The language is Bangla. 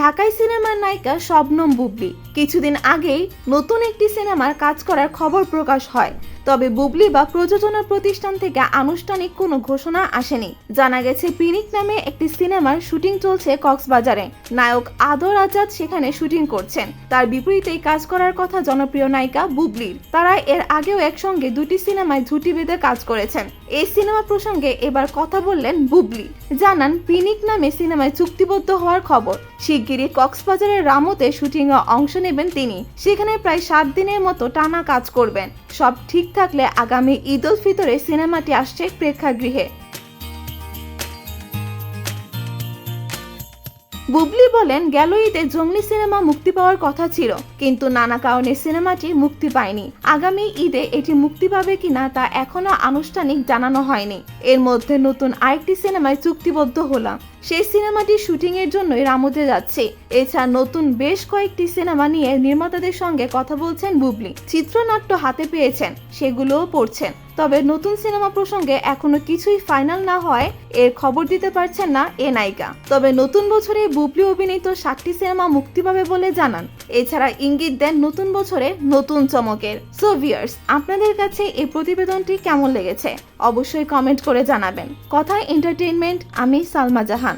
ঢাকাই সিনেমার নায়িকা শবনম বুবলি। কিছুদিন আগেই নতুন একটি সিনেমার কাজ করার খবর প্রকাশ হয়। তবে বুবলি বা প্রযোজনা প্রতিষ্ঠান থেকে আনুষ্ঠানিক কোনো ঘোষণা আসেনি। জানা গেছে, পিনিক নামে একটি সিনেমার শুটিং চলছে কক্সবাজারে। নায়ক আদর আজাদ সেখানে শুটিং করছেন। তার বিপরীতেই কাজ করার কথা জনপ্রিয় নায়িকা বুবলির। তারা এর আগেও একসঙ্গে দুটি সিনেমায় ঝুটি বেঁধে কাজ করেছেন। এই সিনেমা প্রসঙ্গে এবার কথা বললেন বুবলি। জানান, পিনিক নামে সিনেমায় চুক্তিবদ্ধ হওয়ার খবর। শিগগিরই কক্সবাজারের রামতে শুটিং এ অংশ নেবেন তিনি। সেখানে প্রায় সাত দিনের মতো টানা কাজ করবেন। সব ঠিক থাকলে আগামী ঈদ উল ফিতরে সিনেমাটি আসছে প্রেক্ষাগৃহে। বুবলি বলেন, গেল ঈদে জঙ্গলি সিনেমা মুক্তি পাওয়ার কথা ছিল, কিন্তু নানা কারণে সিনেমাটি মুক্তি পায়নি। আগামী ঈদে এটি মুক্তি পাবে কিনা তা এখনও আনুষ্ঠানিক জানানো হয়নি। এর মধ্যে নতুন আরেকটি সিনেমায় চুক্তিবদ্ধ হলাম। সেই সিনেমাটি শুটিং এর জন্যই রামুতে যাচ্ছে। এছাড়া নতুন বেশ কয়েকটি সিনেমা নিয়ে নির্মাতাদের সঙ্গে কথা বলছেন বুবলি। চিত্রনাট্য হাতে পেয়েছেন, সেগুলোও পড়ছেন। তবে নতুন সিনেমা প্রসঙ্গে এখনও কিছুই ফাইনাল না হয় এর খবর দিতে পারছেন না এ নায়িকা। তবে নতুন বছরে বুবলি অভিনীত সাতটি সিনেমা মুক্তি পাবে বলে জানান। এছাড়া ইঙ্গিত দেন নতুন বছরে নতুন চমকের। সো ভিউয়ার্স আপনাদের কাছে এই প্রতিবেদনটি কেমন লেগেছে? অবশ্যই কমেন্ট করে জানাবেন। কথা এন্টারটেইনমেন্ট আমি সালমা জাহান।